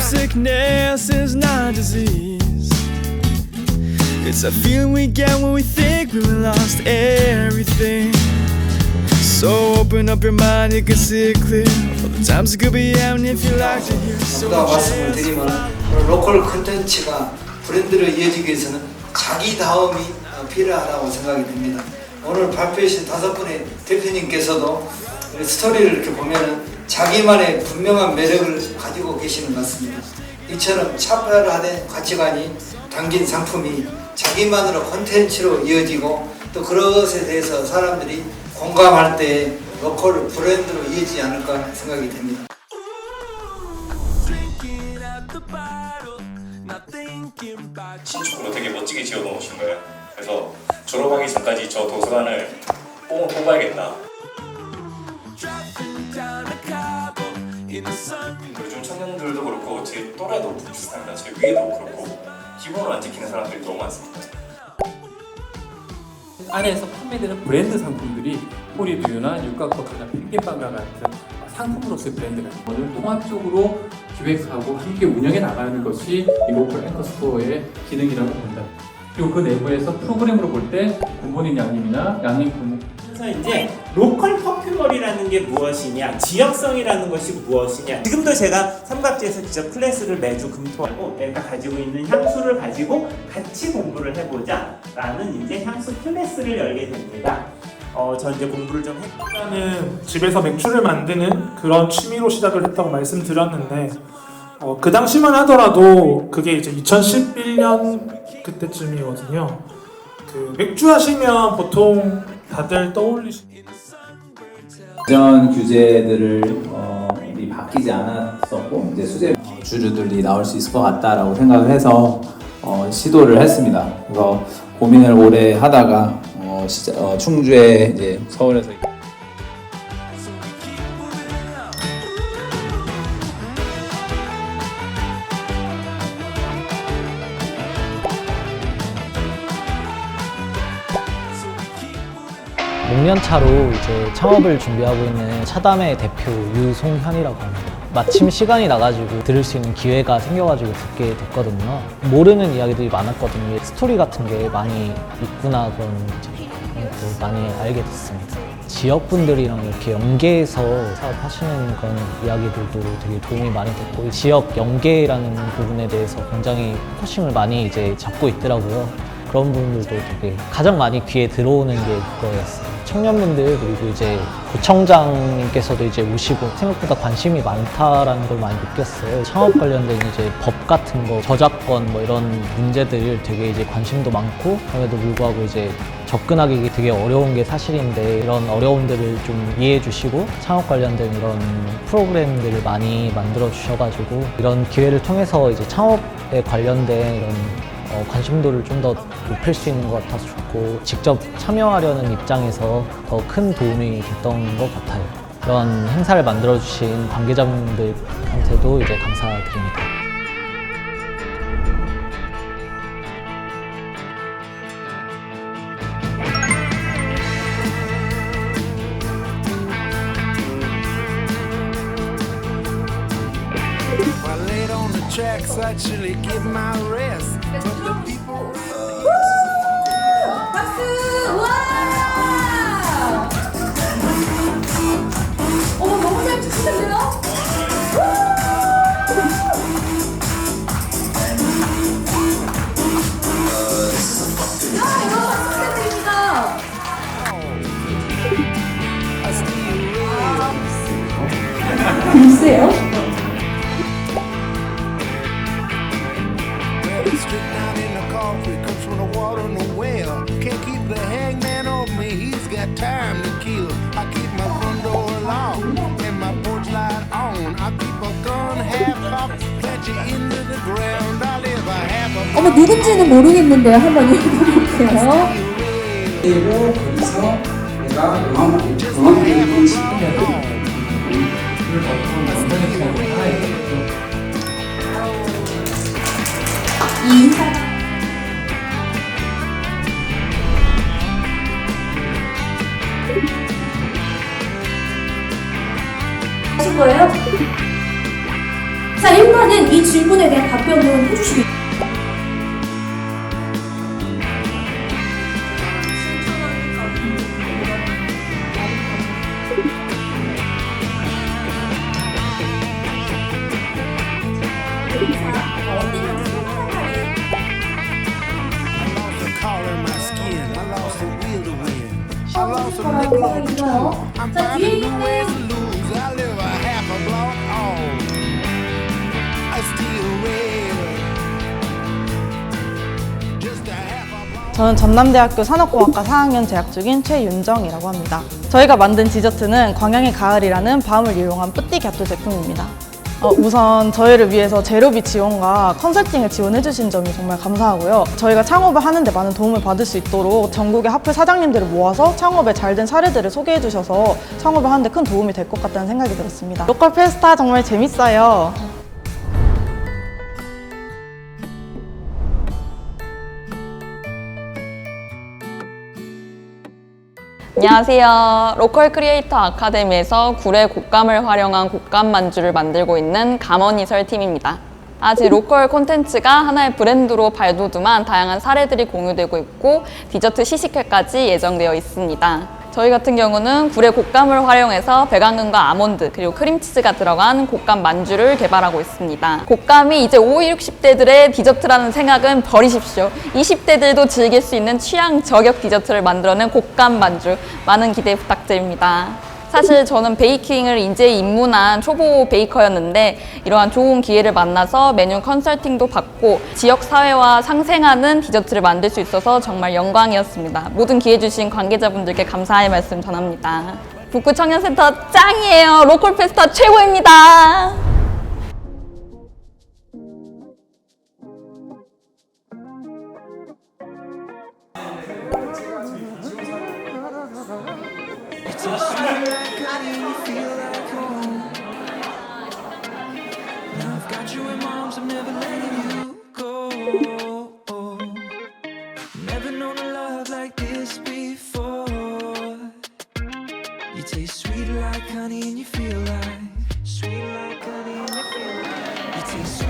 sickness is not a disease. It's a feeling we get when we think we lost everything. So open up your mind, you can see it clear. All the times it could be empty if you like to hear. So 아까 말씀을 just 드리면 로컬 콘텐츠가 브랜드로 이어지기 위해서는 자기 다움이 어, 필요하다고 생각이 됩니다. 오늘 발표하신 다섯 분의 대표님께서도 스토리를 이렇게 보면은 자기만의 분명한 매력을 가지고 계시는 것 같습니다. 이처럼 차별화된 가치관이 담긴 상품이 자기만으로 콘텐츠로 이어지고 또 그것에 대해서 사람들이 공감할 때 로컬 브랜드로 이어지지 않을까 생각이 됩니다. 신축으로 되게 멋지게 지어 놓으신 거예요. 그래서 졸업하기 전까지 저 도서관을 뽕 뽑아야겠다. 요즘 청년들도 그렇고 제 또래도 비슷합니다. 제 위에도 그렇고 기본을 안 지키는 사람들이 너무 많습니다. 안에서 판매되는 브랜드 상품들이 호리두유나 육각버터나 핑계빵과 같은 상품으로서의 브랜드가 오늘 통합적으로 기획하고 함께 운영해 나가는 것이 이 로컬 앵커 스토어의 기능이라고 봅니다. 그리고 그 내부에서 프로그램으로 볼때 굿모닝 양님이나 양님 굿모닝 그래서 이제 로컬 퍼퓸머리라는 게 무엇이냐, 지역성이라는 것이 무엇이냐. 지금도 제가 삼각지에서 직접 클래스를 매주 금토하고 내가 가지고 있는 향수를 가지고 같이 공부를 해보자 라는 이제 향수 클래스를 열게 됩니다. 어, 저 이제 공부를 좀 했고 일단은 집에서 맥주를 만드는 그런 취미로 시작을 했다고 말씀드렸는데 어, 그 당시만 하더라도 그게 이제 2011년 그때쯤이거든요. 그 맥주 하시면 보통 다들 떠올리시 안전 규제들을 어, 이 바뀌지 않았었고 이제 수제 주류들이 나올 수 있을 것 같다라고 생각을 해서 어, 시도를 했습니다. 그래서 고민을 오래 하다가 어, 시자, 어, 충주에 이제 서울에서 육년 차로 이제 창업을 준비하고 있는 차담의 대표 유송현이라고 합니다. 마침 시간이 나가지고 들을 수 있는 기회가 생겨가지고 듣게 됐거든요. 모르는 이야기들이 많았거든요. 스토리 같은 게 많이 있구나 그런 것도 많이 알게 됐습니다. 지역분들이랑 이렇게 연계해서 사업하시는 그런 이야기들도 되게 도움이 많이 됐고 이 지역 연계라는 부분에 대해서 굉장히 포커싱을 많이 이제 잡고 있더라고요. 그런 부분들도 되게 가장 많이 귀에 들어오는 게 그거였어요. 청년분들 그리고 이제 구청장님께서도 이제 오시고 생각보다 관심이 많다라는 걸 많이 느꼈어요. 창업 관련된 이제 법 같은 거, 저작권 뭐 이런 문제들 되게 이제 관심도 많고 그럼에도 불구하고 이제 접근하기 되게 어려운 게 사실인데 이런 어려움들을 좀 이해해 주시고 창업 관련된 이런 프로그램들을 많이 만들어 주셔가지고 이런 기회를 통해서 이제 창업에 관련된 이런 어, 관심도를 좀 더 높일 수 있는 것 같아서 좋고 직접 참여하려는 입장에서 더 큰 도움이 됐던 것 같아요. 이런 행사를 만들어 주신 관계자분들한테도 이제 감사드립니다. I on the tracks, I actually give my rest. But the people. Comes from the well. Can't keep the hangman on me, he's got time to kill. I keep my front door locked and my porch light on. I keep a gun half cocked, plant you into the ground. I live a half a 어머, 누군지는 모르겠는데 한번 읽어볼게요. 그리고 거기서 내가 드리고 a 싶으면 mile 그걸 어떤 기능을 하나 있겠 하신 거예요? 자, 일단은 이 질문에 대한 답변을 해주시기 I 저는 전남대학교 산업공학과 4학년 재학 중인 최윤정이라고 합니다. 저희가 만든 디저트는 광양의 가을이라는 밤을 이용한 뿌띠 갸또 제품입니다. 어, 우선 저희를 위해서 재료비 지원과 컨설팅을 지원해 주신 점이 정말 감사하고요. 저희가 창업을 하는데 많은 도움을 받을 수 있도록 전국의 하플 사장님들을 모아서 창업에 잘된 사례들을 소개해 주셔서 창업을 하는데 큰 도움이 될 것 같다는 생각이 들었습니다. 로컬 페스타 정말 재밌어요. 안녕하세요. 로컬 크리에이터 아카데미에서 굴의 곶감을 활용한 곶감 만주를 만들고 있는 감언이설 팀입니다. 아직 로컬 콘텐츠가 하나의 브랜드로 발돋움한 다양한 사례들이 공유되고 있고 디저트 시식회까지 예정되어 있습니다. 저희 같은 경우는 굴의 곶감을 활용해서 배강근과 아몬드 그리고 크림치즈가 들어간 곶감 만주를 개발하고 있습니다. 곶감이 이제 5, 60대들의 디저트라는 생각은 버리십시오. 20대들도 즐길 수 있는 취향 저격 디저트를 만들어낸 곶감 만주 많은 기대 부탁드립니다. 사실 저는 베이킹을 이제 입문한 초보 베이커였는데 이러한 좋은 기회를 만나서 메뉴 컨설팅도 받고 지역 사회와 상생하는 디저트를 만들 수 있어서 정말 영광이었습니다. 모든 기회 주신 관계자분들께 감사의 말씀 전합니다. 북구 청년센터 짱이에요. 로컬 페스타 최고입니다. You in my arms, I'm never letting you go. Never known a love like this before. You taste sweet like honey and you feel like sweet like honey and you feel like you taste sweet